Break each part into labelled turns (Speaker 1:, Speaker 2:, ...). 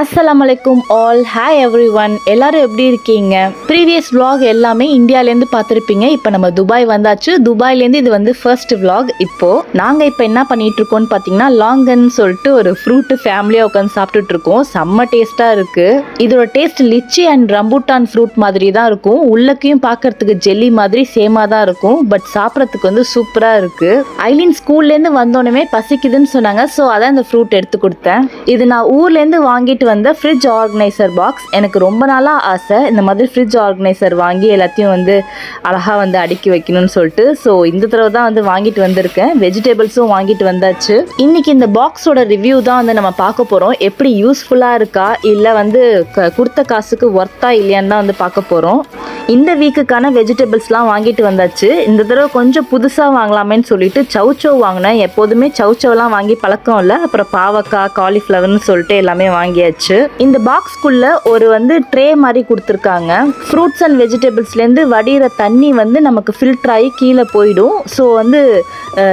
Speaker 1: அஸ்லாம் வலைக்கும் all hi every one எல்லாரும் எப்படி இருக்கீங்க? ப்ரீவியஸ் vlog எல்லாமே இந்தியாவிலேருந்து பார்த்துருப்பீங்க. இப்போ நம்ம துபாய் வந்தாச்சு. துபாய்லேருந்து இது வந்து ஃபர்ஸ்ட் vlog. இப்போது நாங்கள் இப்போ என்ன பண்ணிட்டு இருக்கோம்னு பார்த்தீங்கன்னா லாங்கன் சொல்லிட்டு ஒரு ஃப்ரூட்டு ஃபேமிலியாக உட்காந்து சாப்பிட்டுட்டு இருக்கோம். செம்ம டேஸ்ட்டாக இருக்குது இதோட taste lychee and rambutan fruit மாதிரி தான் இருக்கும். உள்ளக்கையும் பார்க்கறதுக்கு ஜெல்லி மாதிரி சேமாக தான் இருக்கும். பட் சாப்பிட்றதுக்கு வந்து சூப்பராக இருக்குது ஐலின் ஸ்கூல்லேருந்து வந்தோடனே பசிக்குதுன்னு சொன்னாங்க. ஸோ அதான் இந்த ஃப்ரூட் எடுத்து கொடுத்தேன். இது நான் ஊர்லேருந்து வாங்கிட்டு வந்த ஃப்ரிட்ஜ் ஆர்கனைசர் பாக்ஸ் எனக்கு ரொம்ப நாளாக ஆசை இந்த மாதிரி ஃப்ரிட்ஜ் ஆர்கனைசர் வாங்கி எல்லாத்தையும் வந்து அழகாக வந்து அடுக்கி வைக்கணும்னு சொல்லிட்டு. ஸோ இந்த தடவை தான் வந்து வாங்கிட்டு வந்திருக்கேன். வெஜிடபிள்ஸும் வாங்கிட்டு வந்தாச்சு. இன்றைக்கி இந்த பாக்ஸோட ரிவ்யூ தான் வந்து நம்ம பார்க்க போகிறோம் எப்படி யூஸ்ஃபுல்லாக இருக்கா? இல்லை வந்து க- கொடுத்த காசுக்கு ஒர்த்தா இல்லையான்னு தான் வந்து பார்க்க போகிறோம் இந்த வீக்குக்கான வெஜிடபிள்ஸ்லாம் வாங்கிட்டு வந்தாச்சு. இந்த தடவை கொஞ்சம் புதுசாக வாங்கலாமேன்னு சொல்லிட்டு சவுச்சோ வாங்கினேன். எப்போதுமே சவுச்சோலாம் வாங்கி பழக்கம் இல்லை. அப்புறம் பாவக்காய் காலிஃப்ளவர்னு சொல்லிட்டு எல்லாமே வாங்கியாச்சு. இந்த பாக்ஸ்குள்ள ஒரு வந்து ட்ரே மாதிரி கொடுத்துருக்காங்க. ஃப்ரூட்ஸ் அண்ட் வெஜிடபிள்ஸ்லேருந்து வடிகிற தண்ணி வந்து நமக்கு ஃபில்டர் ஆகி கீழே போயிடும். ஸோ வந்து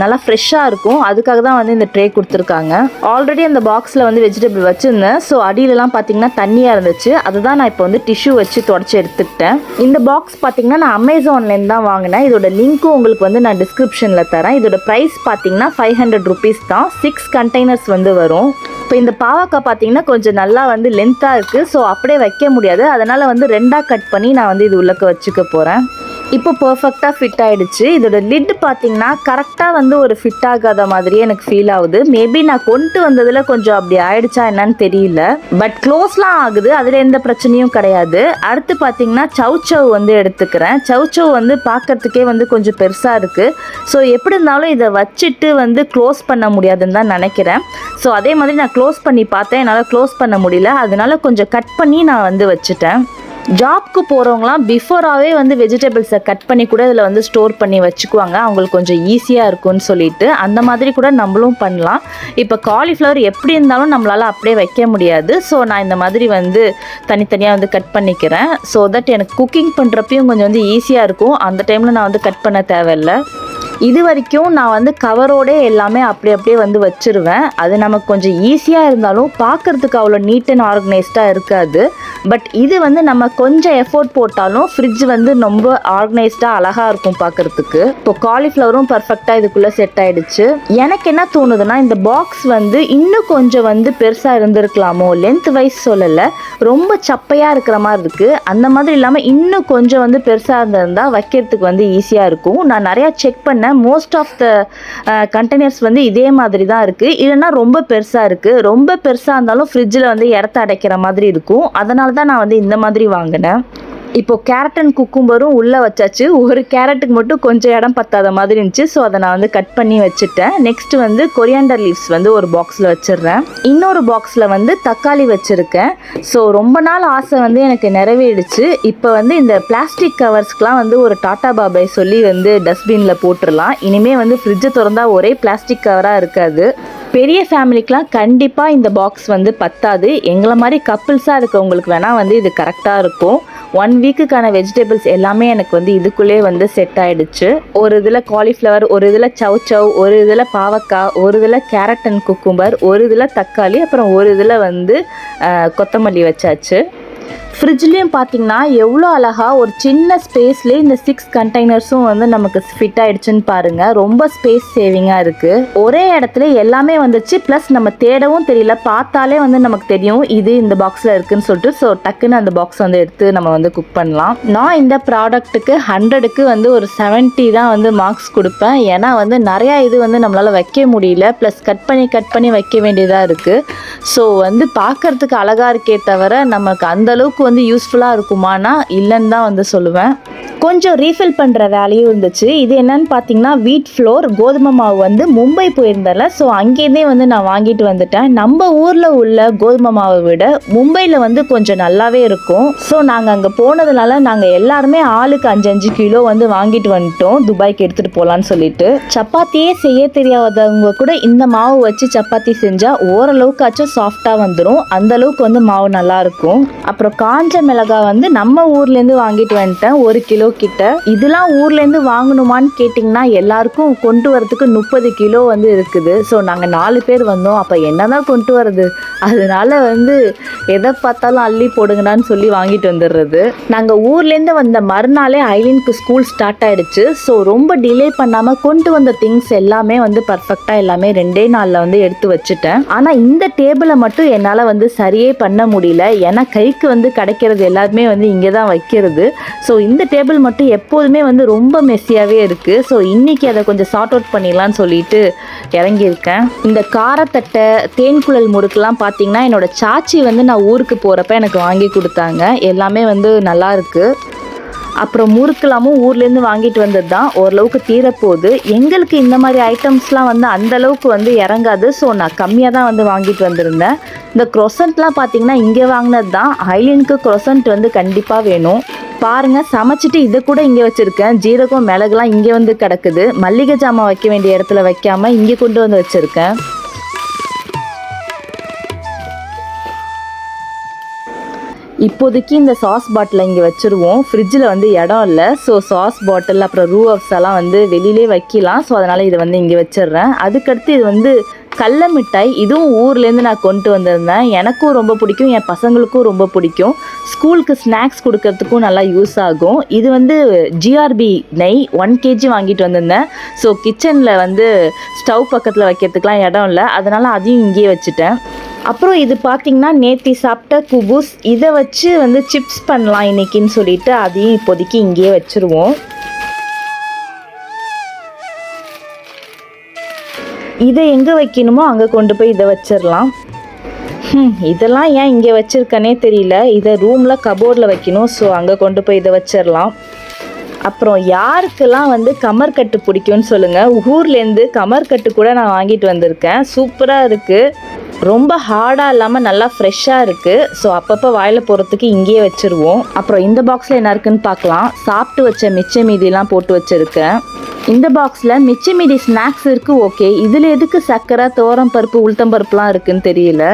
Speaker 1: நல்லா ஃப்ரெஷ்ஷாக இருக்கும். அதுக்காக தான் வந்து இந்த ட்ரே கொடுத்துருக்காங்க. ஆல்ரெடி அந்த பாக்ஸில் வந்து வெஜிடபிள் வச்சுருந்தேன். ஸோ அடியிலலாம் பார்த்தீங்கன்னா தண்ணியாக இருந்துச்சு. அதுதான் நான் இப்போ வந்து டிஷ்யூ வச்சு தொடச்சி எடுத்துக்கிட்டேன். இந்த பாக்ஸ் பார்த்தீங்கன்னா நான் அமேசான்லேருந்து தான் வாங்கினேன். இதோட லிங்க்கும் உங்களுக்கு வந்து நான் டிஸ்கிரிப்ஷனில் தரேன். இதோட ப்ரைஸ் பார்த்தீங்கன்னா ஃபைவ் ஹண்ட்ரட் ருபீஸ் தான். சிக்ஸ் கண்டெய்னர்ஸ் வந்து வரும். இப்போ இந்த பாவக்காய் பார்த்தீங்கன்னா கொஞ்சம் நல்லா வந்து லென்த்தாக இருக்குது ஸோ அப்படியே வைக்க முடியாது. அதனால் வந்து ரெண்டாக கட் பண்ணி நான் வந்து இது உள்ளக்க வச்சுக்க போகிறேன் இப்போ பர்ஃபெக்டாக ஃபிட் ஆயிடுச்சு. இதோட லிட் பார்த்தீங்கன்னா கரெக்டாக வந்து ஒரு ஃபிட் ஆகாத மாதிரியே எனக்கு ஃபீல் ஆகுது. மேபி நான் கொண்டு வந்ததில் கொஞ்சம் அப்படி ஆயிடுச்சா என்னன்னு தெரியல. பட் க்ளோஸ்லாம் ஆகுது. அதில் எந்த பிரச்சனையும் கிடையாது. அடுத்து பார்த்தீங்கன்னா சவுச்சவ் வந்து எடுத்துக்கிறேன். சவுச்சவ் வந்து பார்க்கறதுக்கே வந்து கொஞ்சம் பெருசாக இருக்குது ஸோ எப்படி இருந்தாலும் இதை வச்சுட்டு வந்து க்ளோஸ் பண்ண முடியாதுன்னு தான் நினைக்கிறேன். ஸோ அதே மாதிரி நான் க்ளோஸ் பண்ணி பார்த்தேன். என்னால் க்ளோஸ் பண்ண முடியல. அதனால கொஞ்சம் கட் பண்ணி நான் வந்து வச்சுட்டேன். ஜாப்க்கு போகிறவங்களாம் பிஃபோராகவே வந்து வெஜிடபிள்ஸை கட் பண்ணி கூட இதில் வந்து ஸ்டோர் பண்ணி வச்சுக்குவாங்க. அவங்களுக்கு கொஞ்சம் ஈஸியாக இருக்கும்னு சொல்லிட்டு அந்த மாதிரி கூட நம்மளும் பண்ணலாம். இப்போ காலிஃப்ளவர் எப்படி இருந்தாலும் நம்மளால் அப்படியே வைக்க முடியாது. ஸோ நான் இந்த மாதிரி வந்து தனித்தனியாக வந்து கட் பண்ணிக்கிறேன். ஸோ தட் எனக்கு குக்கிங் பண்ணுறப்பையும் கொஞ்சம் வந்து ஈஸியாக இருக்கும். அந்த டைமில் நான் வந்து கட் பண்ண தேவையில்லை. இது வரைக்கும் நான் வந்து கவரோடே எல்லாமே அப்படி அப்படியே வந்து வச்சுருவேன். அது நமக்கு கொஞ்சம் ஈஸியாக இருந்தாலும் பார்க்கறதுக்கு அவ்வளோ நீட் அண்ட் ஆர்கனைஸ்டாக இருக்காது. பட் இது வந்து நம்ம கொஞ்சம் எஃபோர்ட் போட்டாலும் ஃப்ரிட்ஜ் வந்து ரொம்ப ஆர்கனைஸ்டாக அழகாக இருக்கும் பார்க்கறதுக்கு இப்போ காலிஃப்ளவரும் பர்ஃபெக்டாக இதுக்குள்ளே செட் ஆகிடுச்சு எனக்கு என்ன தோணுதுன்னா இந்த பாக்ஸ் வந்து இன்னும் கொஞ்சம் வந்து பெருசாக இருந்திருக்கலாமோ? லென்த் வைஸ் சொல்லலை. ரொம்ப சப்பையாக இருக்கிற மாதிரி இருக்குது அந்த மாதிரி இல்லாமல் இன்னும் கொஞ்சம் வந்து பெருசாக இருந்திருந்தால் வைக்கிறதுக்கு வந்து ஈஸியாக இருக்கும். நான் நிறையா செக் பண்ணேன். மோஸ்ட் ஆஃப் த கண்டெய்னர்ஸ் வந்து இதே மாதிரி தான் இருக்குது இல்லைன்னா ரொம்ப பெருசாக இருக்குது ரொம்ப பெருசாக இருந்தாலும் ஃப்ரிட்ஜில் வந்து இடத்த அடைக்கிற மாதிரி இருக்கும். அதனால தான் நான் வந்து இந்த மாதிரி வாங்கினேன். இப்போது கேரட் அண்ட் குக்கும்பரும் உள்ளே வச்சாச்சு. ஒரு கேரட்டுக்கு மட்டும் கொஞ்சம் இடம் பத்தாத மாதிரி இருந்துச்சு. ஸோ அதை நான் வந்து கட் பண்ணி வச்சுட்டேன். நெக்ஸ்ட் வந்து கொரியாண்டர் லீவ்ஸ் வந்து ஒரு பாக்ஸில் வச்சிடுறேன். இன்னொரு பாக்ஸில் வந்து தக்காளி வச்சுருக்கேன். ஸோ ரொம்ப நாள் ஆசை வந்து எனக்கு நிறைவேறிடுச்சு. இப்போ வந்து இந்த பிளாஸ்டிக் கவர்ஸ்க்கெலாம் வந்து ஒரு டாட்டா பாபாய் சொல்லி வந்து டஸ்ட்பினில் போட்டுடலாம். இனிமேல் வந்து ஃப்ரிட்ஜை திறந்தா ஒரே பிளாஸ்டிக் கவராக இருக்காது. பெரிய ஃபேமிலிக்கெலாம் கண்டிப்பாக இந்த பாக்ஸ் வந்து பத்தாது. எங்களை மாதிரி கப்புள்ஸாக இருக்கவங்களுக்கு வேணால் வந்து இது கரெக்டாக இருக்கும். ஒன் வீக்குக்கான வெஜிடபிள்ஸ் எல்லாமே எனக்கு வந்து இதுக்குள்ளே வந்து செட் ஆயிடுச்சு. ஒரு இதில் காலிஃப்ளவர் ஒரு இதில் சவ் சவ் ஒரு இதில் பாவக்காய் ஒரு இதில் கேரட் அண்ட் குக்கும்பர் ஒரு இதில் தக்காளி அப்புறம் ஒரு இதில் வந்து கொத்தமல்லி வச்சாச்சு. ஃப்ரிட்ஜ்லேயும் பார்த்தீங்கன்னா எவ்வளோ அழகாக ஒரு சின்ன ஸ்பேஸ்லேயே இந்த சிக்ஸ் கண்டெய்னர்ஸும் வந்து நமக்கு ஃபிட் ஆகிடுச்சுன்னு பாருங்கள் ரொம்ப ஸ்பேஸ் சேவிங்காக இருக்குது ஒரே இடத்துல எல்லாமே வந்துச்சு. ப்ளஸ் நம்ம தேடவும் தெரியல. பார்த்தாலே வந்து நமக்கு தெரியும் இது இந்த பாக்ஸில் இருக்குதுன்னு சொல்லிட்டு. ஸோ டக்குன்னு அந்த பாக்ஸ் வந்து எடுத்து நம்ம வந்து குக் பண்ணலாம். நான் இந்த ப்ராடக்ட்டுக்கு ஹண்ட்ரடுக்கு வந்து ஒரு 70 தான் வந்து மார்க்ஸ் கொடுப்பேன். ஏன்னா வந்து நிறையா இது வந்து நம்மளால் வைக்க முடியல. ப்ளஸ் கட் பண்ணி கட் பண்ணி வைக்க வேண்டியதாக இருக்குது ஸோ வந்து பார்க்கறதுக்கு அழகாக இருக்கே தவிர நமக்கு அந்தளவுக்கு வந்து யூஸ்ஃபுல்லாக இருக்குமானா இல்லைன்னு தான் வந்து சொல்லுவேன். கொஞ்சம் ரீஃபில் பண்ணுற வேலையும் இருந்துச்சு. இது என்னன்னு பார்த்தீங்கன்னா வீட் ஃப்ளோர் கோதுமை மாவு வந்து மும்பை போயிருந்தேன்ல. ஸோ அங்கேருந்தே வந்து நான் வாங்கிட்டு வந்துட்டேன். நம்ம ஊரில் உள்ள கோதுமை மாவை விட மும்பையில் வந்து கொஞ்சம் நல்லாவே இருக்கும். ஸோ நாங்கள் அங்கே போனதுனால நாங்கள் எல்லாருமே ஆளுக்கு அஞ்சு அஞ்சு கிலோ வந்து வாங்கிட்டு வந்துட்டோம். துபாய்க்கு எடுத்துகிட்டு போகலான்னு சொல்லிட்டு. சப்பாத்தியே செய்ய தெரியாதவங்க கூட இந்த மாவு வச்சு சப்பாத்தி செஞ்சால் ஓரளவுக்காச்சும் சாஃப்டாக வந்துடும் அந்த அளவுக்கு வந்து மாவு நல்லா இருக்கும். அப்புறம் காஞ்ச மிளகாய் வந்து நம்ம ஊர்லேருந்து வாங்கிட்டு வந்துட்டேன். ஒரு கிலோ கிட்ட இதெல்லாம் ஊர்லேருந்து வாங்கணுமான்னு கேட்டிங்கன்னா எல்லாருக்கும் கொண்டு வரதுக்கு முப்பது கிலோ வந்து இருக்குது. ஸோ நாங்கள் நாலு பேர் வந்தோம். அப்போ என்னதான் கொண்டு வர்றது? அதனால வந்து எதை பார்த்தாலும் அள்ளி போடுங்கடான்னு சொல்லி வாங்கிட்டு வந்துடுறது நாங்கள் ஊர்லேருந்து வந்த மறுநாளே ஐலினுக்கு ஸ்கூல் ஸ்டார்ட் ஆயிடுச்சு. ஸோ ரொம்ப டிலே பண்ணாமல் கொண்டு வந்த திங்ஸ் எல்லாமே வந்து பர்ஃபெக்டாக எல்லாமே ரெண்டே நாளில் வந்து எடுத்து வச்சுட்டேன். ஆனால் இந்த டேபிளை மட்டும் என்னால் வந்து சரியே பண்ண முடியல. ஏன்னா கைக்கு வந்து கிடைக்கிறது எல்லாருமே வந்து இங்கே தான் வைக்கிறது. ஸோ இந்த டேபிள் மட்டும் எப்போதுமே வந்து ரொம்ப மெஸ்ஸியாகவே இருக்குது ஸோ இன்றைக்கி அதை கொஞ்சம் சார்ட் அவுட் பண்ணிடலாம்னு சொல்லிட்டு இறங்கியிருக்கேன். இந்த காரத்தட்டை தேன்குழல் முறுக்கெல்லாம் பார்த்தீங்கன்னா என்னோட சாச்சி வந்து நான் ஊருக்கு போகிறப்ப எனக்கு வாங்கி கொடுத்தாங்க. எல்லாமே வந்து நல்லா இருக்குது அப்புறம் முறுக்கெல்லாமும் ஊர்லேருந்து வாங்கிட்டு வந்தது தான் ஓரளவுக்கு தீரப்போகுது. எங்களுக்கு இந்த மாதிரி ஐட்டம்ஸ்லாம் வந்து அந்த அளவுக்கு வந்து இறங்காது. ஸோ நான் கம்மியாக தான் வந்து வாங்கிட்டு வந்திருந்தேன். இந்த க்ரொசன்ட்லாம் பார்த்தீங்கன்னா இங்கே வாங்கினது தான் ஐலினுக்கு க்ரொசன்ட் வந்து கண்டிப்பாக வேணும். பாருங்க சமைச்சிட்டு இதை கூட இங்கே வச்சுருக்கேன். ஜீரகம் மிளகுலாம் இங்கே வந்து கிடக்குது. மல்லிகை ஜாமான் வைக்க வேண்டிய இடத்துல வைக்காமல் இங்கே கொண்டு வந்து வச்சுருக்கேன். இப்போதைக்கு இந்த சாஸ் பாட்டிலை இங்கே வச்சுருவோம். ஃப்ரிட்ஜில் வந்து இடம் இல்லை. ஸோ சாஸ் பாட்டில் அப்புறம் ரூ எல்லாம் வந்து வெளியிலே வைக்கலாம். ஸோ அதனால் இதை வந்து இங்கே வச்சிடுறேன். அதுக்கடுத்து இது வந்து கடல மிட்டாய் இதுவும் ஊர்லேருந்து நான் கொண்டு வந்திருந்தேன். எனக்கும் ரொம்ப பிடிக்கும் என் பசங்களுக்கும் ரொம்ப பிடிக்கும். ஸ்கூலுக்கு ஸ்நாக்ஸ் கொடுக்கறதுக்கும் நல்லா யூஸ் ஆகும். இது வந்து ஜிஆர்பி நெய் ஒன் கேஜி வாங்கிட்டு வந்திருந்தேன். ஸோ கிச்சனில் வந்து ஸ்டவ் பக்கத்தில் வைக்கிறதுக்குலாம் இடம் இல்லை. அதனால் அதையும் இங்கேயே வச்சுட்டேன். அப்புறம் இது பார்த்திங்கன்னா நேத்தி சாப்பிட்ட குபூஸ். இதை வச்சு வந்து சிப்ஸ் பண்ணலாம் இன்றைக்கின்னு சொல்லிட்டு அதையும் இப்போதைக்கு இங்கேயே வச்சுருவோம். இதை எங்கே வைக்கணுமோ அங்கே கொண்டு போய் இதை வச்சிடலாம் இதெல்லாம் ஏன் இங்கே வச்சுருக்கனே தெரியல. இதை ரூமில் கபோர்டில் வைக்கணும் ஸோ அங்கே கொண்டு போய் இதை வச்சிடலாம் அப்புறம் யாருக்கெல்லாம் வந்து கமர்கட்டு பிடிக்கும்னு சொல்லுங்கள் ஊர்லேருந்து கமர்கட்டு கூட நான் வாங்கிட்டு வந்திருக்கேன். சூப்பராக இருக்குது ரொம்ப ஹார்டாக இல்லாமல் நல்லா ஃப்ரெஷ்ஷாக இருக்குது ஸோ அப்பப்போ வாயில் போகிறதுக்கு இங்கேயே வச்சுருவோம். அப்புறம் இந்த பாக்ஸில் என்ன இருக்குன்னு பார்க்கலாம். சாப்பிட்டு வச்ச மிச்ச மீதிலாம் போட்டு வச்சுருக்கேன். இந்த பாக்ஸில் மிச்ச மீதி ஸ்நாக்ஸ் இருக்குது ஓகே இதில் எதுக்கு சர்க்கரை தோரம் பருப்பு உளுத்தம் பருப்புலாம் தெரியல.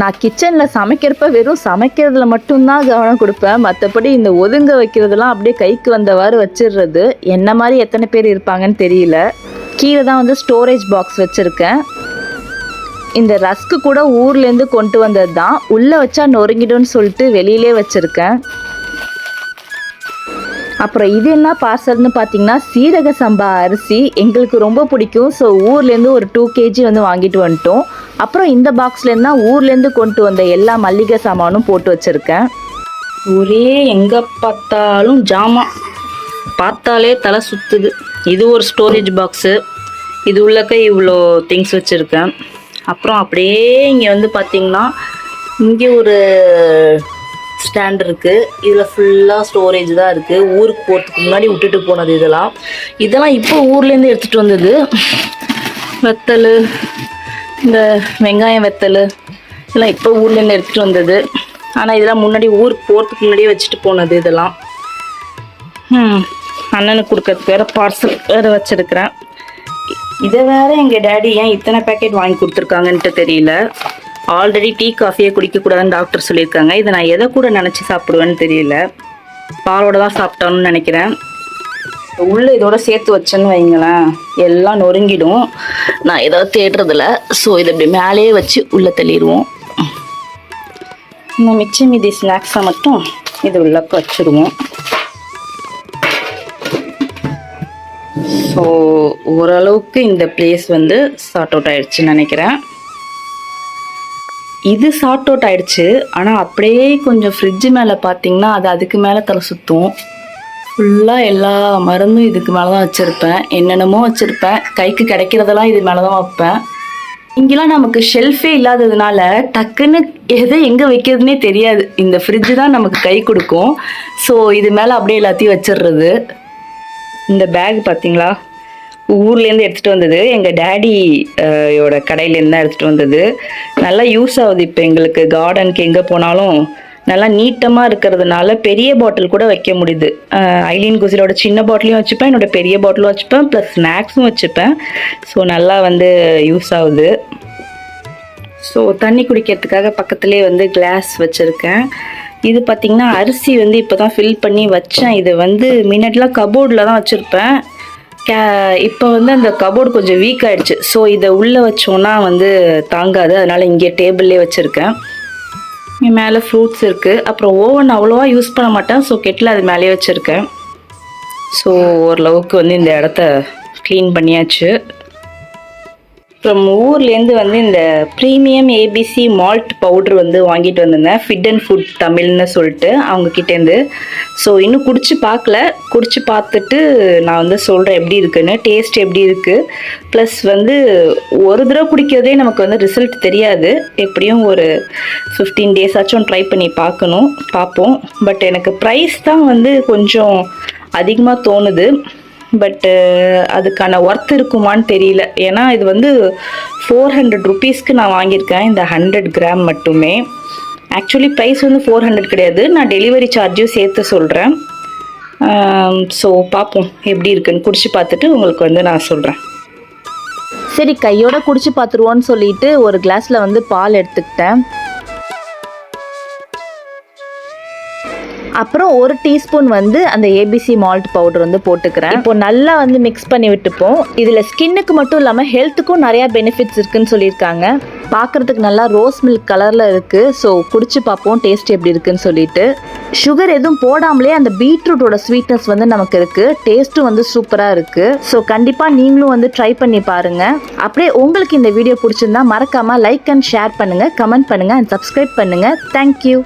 Speaker 1: நான் கிச்சனில் சமைக்கிறப்ப வெறும் சமைக்கிறதுல மட்டும்தான் கவனம் கொடுப்பேன். மற்றபடி இந்த ஒதுங்க வைக்கிறதுலாம் அப்படியே கைக்கு வந்தவாறு வச்சிடுறது. என்ன மாதிரி எத்தனை பேர் இருப்பாங்கன்னு தெரியல. கீழே தான் வந்து ஸ்டோரேஜ் பாக்ஸ் வச்சுருக்கேன். இந்த ரஸ்க்கு கூட ஊர்லேருந்து கொண்டு வந்தது தான். உள்ளே வச்சா நொறுங்கிடும்னு சொல்லிட்டு வெளியிலே வச்சுருக்கேன். அப்புறம் இது என்ன பார்சல்னு பார்த்தீங்கன்னா சீரக சம்பா அரிசி. எங்களுக்கு ரொம்ப பிடிக்கும். ஸோ ஊர்லேருந்து ஒரு டூ கேஜி வந்து வாங்கிட்டு வந்துட்டோம். அப்புறம் இந்த பாக்ஸ்லேருந்து தான் ஊர்லேருந்து கொண்டு வந்த எல்லா மல்லிகை சாமானும் போட்டு வச்சுருக்கேன்.
Speaker 2: ஒரே எங்கே பார்த்தாலும் ஜாமான் பார்த்தாலே தலை சுற்றுது இது ஒரு ஸ்டோரேஜ் பாக்ஸு இது உள்ளக்க இவ்வளோ திங்ஸ் வச்சுருக்கேன். அப்புறம் அப்படியே இங்கே வந்து பார்த்தீங்கன்னா இங்கே ஒரு ஸ்டாண்ட் இருக்குது இதில் ஃபுல்லாக ஸ்டோரேஜ் தான் இருக்குது ஊருக்கு போகிறதுக்கு முன்னாடி விட்டுட்டு போனது இதெல்லாம். இதெல்லாம் இப்போ ஊர்லேருந்து எடுத்துகிட்டு வந்தது. வெத்தல் இந்த வெங்காயம் வெத்தல் இதெல்லாம் இப்போ ஊர்லேருந்து எடுத்துகிட்டு வந்தது. ஆனால் இதெல்லாம் முன்னாடி ஊருக்கு போகிறதுக்கு முன்னாடியே வச்சுட்டு போனது இதெல்லாம். ம் அண்ணனுக்கு கொடுக்கறதுக்கு வேறு பார்சல் வேறு வச்சுருக்கிறேன். இதை வேற எங்கள் டேடி ஏன் இத்தனை பேக்கெட் வாங்கி கொடுத்துருக்காங்கன்ட்டு தெரியல. ஆல்ரெடி டீ காஃபியே குடிக்கக்கூடாதுன்னு டாக்டர் சொல்லியிருக்காங்க. இதை நான் எதை கூட நினச்சி சாப்பிடுவேன்னு தெரியல. பாலோட தான் சாப்பிட்டோன்னு நினைக்கிறேன். உள்ளே இதோட சேர்த்து வச்சேன்னு வைங்களேன். எல்லாம் நொறுங்கிடும். நான் ஏதாவது தேடுறதில்ல. ஸோ இதை இப்படி மேலேயே வச்சு உள்ளே தள்ளிடுவோம். இந்த மிச்சம் மீதி ஸ்நாக்ஸை மட்டும் இது உள்ளக்க வச்சுருவோம் ஸோ ஓரளவுக்கு இந்த பிளேஸ் வந்து சார்ட் அவுட் ஆயிடுச்சுன்னு நினைக்கிறேன். இது சார்ட் அவுட் ஆயிடுச்சு. ஆனால் அப்படியே கொஞ்சம் ஃப்ரிட்ஜு மேலே பார்த்தீங்கன்னா அது அதுக்கு மேலே தலை சுற்றும் ஃபுல்லாக எல்லா மருந்தும் இதுக்கு மேலே தான் வச்சுருப்பேன். என்னென்னமோ வச்சுருப்பேன். கைக்கு கிடைக்கிறதெல்லாம் இது மேலே தான் வைப்பேன். இங்கெல்லாம் நமக்கு ஷெல்ஃபே இல்லாததுனால டக்குன்னு எதை எங்கே வைக்கிறதுனே தெரியாது. இந்த ஃப்ரிட்ஜு தான் நமக்கு கை கொடுக்கும். ஸோ இது மேலே அப்படியே எல்லாத்தையும் வச்சிடுறது இந்த பேக் பார்த்தீங்களா ஊர்லேருந்து எடுத்துகிட்டு வந்தது. எங்கள் டேடியோட கடையிலேருந்து தான் எடுத்துகிட்டு வந்தது. நல்லா யூஸ் ஆகுது இப்போ எங்களுக்கு கார்டனுக்கு எங்கே போனாலும். நல்லா நீட்டமாக இருக்கிறதுனால பெரிய பாட்டில் கூட வைக்க முடியுது. ஐலின் குசிலோட சின்ன பாட்டிலையும் வச்சுப்பேன் என்னோட பெரிய பாட்டிலும் வச்சுப்பேன் ப்ளஸ் ஸ்நாக்ஸும் வச்சுப்பேன். ஸோ நல்லா வந்து யூஸ் ஆகுது. ஸோ தண்ணி குடிக்கிறதுக்காக பக்கத்துலேயே வந்து கிளாஸ் வச்சுருக்கேன். இது பார்த்தீங்கன்னா அரிசி வந்து இப்போ தான் ஃபில் பண்ணி வச்சேன். இது வந்து மின்னட்லாம் கபோர்டில் தான் வச்சுருப்பேன். இப்போ வந்து அந்த கபோர்டு கொஞ்சம் வீக் ஆயிடுச்சு. ஸோ இதை உள்ளே வச்சோன்னா வந்து தாங்காது. அதனால் இங்கே டேபிள்லேயே வச்சுருக்கேன். இங்கே மேலே ஃப்ரூட்ஸ் இருக்குது அப்புறம் ஓவன் அவ்வளோவா யூஸ் பண்ண மாட்டேன். ஸோ கெட்டில் அது மேலேயே வச்சுருக்கேன். ஸோ ஓரளவுக்கு வந்து இந்த இடத்த க்ளீன் பண்ணியாச்சு. அப்புறம் ஊர்லேருந்து வந்து இந்த ப்ரீமியம் ஏபிசி மால்ட் பவுடர் வந்து வாங்கிட்டு வந்திருந்தேன். ஃபிட் அண்ட் ஃபுட் தமிழ்னு சொல்லிட்டு அவங்க கிட்டேருந்து ஸோ இன்னும் குடிச்சு பார்க்கல குடிச்சு பார்த்துட்டு நான் வந்து சொல்கிறேன் எப்படி இருக்குன்னு. டேஸ்ட் எப்படி இருக்குது ப்ளஸ் வந்து ஒரு தடவை குடிக்கிறதே நமக்கு வந்து ரிசல்ட் தெரியாது. எப்படியும் ஒரு ஃபிஃப்டீன் டேஸ் ஆச்சும் ட்ரை பண்ணி பார்க்கணும் பார்ப்போம் பட் எனக்கு ப்ரைஸ் தான் வந்து கொஞ்சம் அதிகமாக தோணுது. பட்டு uh, அதுக்கான ஒர்த் இருக்குமான்னு தெரியல. ஏன்னா இது வந்து ஃபோர் ஹண்ட்ரட் ருபீஸ்க்கு நான் வாங்கியிருக்கேன். இந்த ஹண்ட்ரட் கிராம் மட்டுமே. ஆக்சுவலி ப்ரைஸ் வந்து ஃபோர் ஹண்ட்ரட் கிடையாது. நான் டெலிவரி சார்ஜும் சேர்த்து சொல்கிறேன் ஸோ um, பார்ப்போம் எப்படி இருக்குன்னு குடிச்சு பார்த்துட்டு உங்களுக்கு வந்து நான் சொல்கிறேன்
Speaker 1: சரி கையோட குடிச்சு பார்த்துருவோன்னு சொல்லிட்டு ஒரு கிளாஸில் வந்து பால் எடுத்துக்கிட்டேன். அப்புறம் ஒரு டீஸ்பூன் வந்து அந்த ஏபிசி மால்ட் பவுடர் வந்து போட்டுக்கிறேன். இப்போ நல்லா வந்து மிக்ஸ் பண்ணி விட்டுப்போம். இதில் ஸ்கின்னுக்கு மட்டும் இல்லாமல் ஹெல்த்துக்கும் நிறையா பெனிஃபிட்ஸ் இருக்குன்னு சொல்லியிருக்காங்க. பார்க்குறதுக்கு நல்லா ரோஸ் மில்க் கலரில் இருக்குது ஸோ குடிச்சு பார்ப்போம் டேஸ்ட் எப்படி இருக்குன்னு சொல்லிட்டு. சுகர் எதுவும் போடாமலே அந்த பீட்ரூட்டோட ஸ்வீட்னஸ் வந்து நமக்கு இருக்குது டேஸ்ட்டும் வந்து சூப்பராக இருக்குது ஸோ கண்டிப்பாக நீங்களும் வந்து ட்ரை பண்ணி பாருங்கள் அப்படியே உங்களுக்கு இந்த வீடியோ பிடிச்சிருந்தா மறக்காமல் லைக் அண்ட் ஷேர் பண்ணுங்கள் கமெண்ட் பண்ணுங்கள் அண்ட் சப்ஸ்கிரைப் பண்ணுங்கள் தேங்க்யூ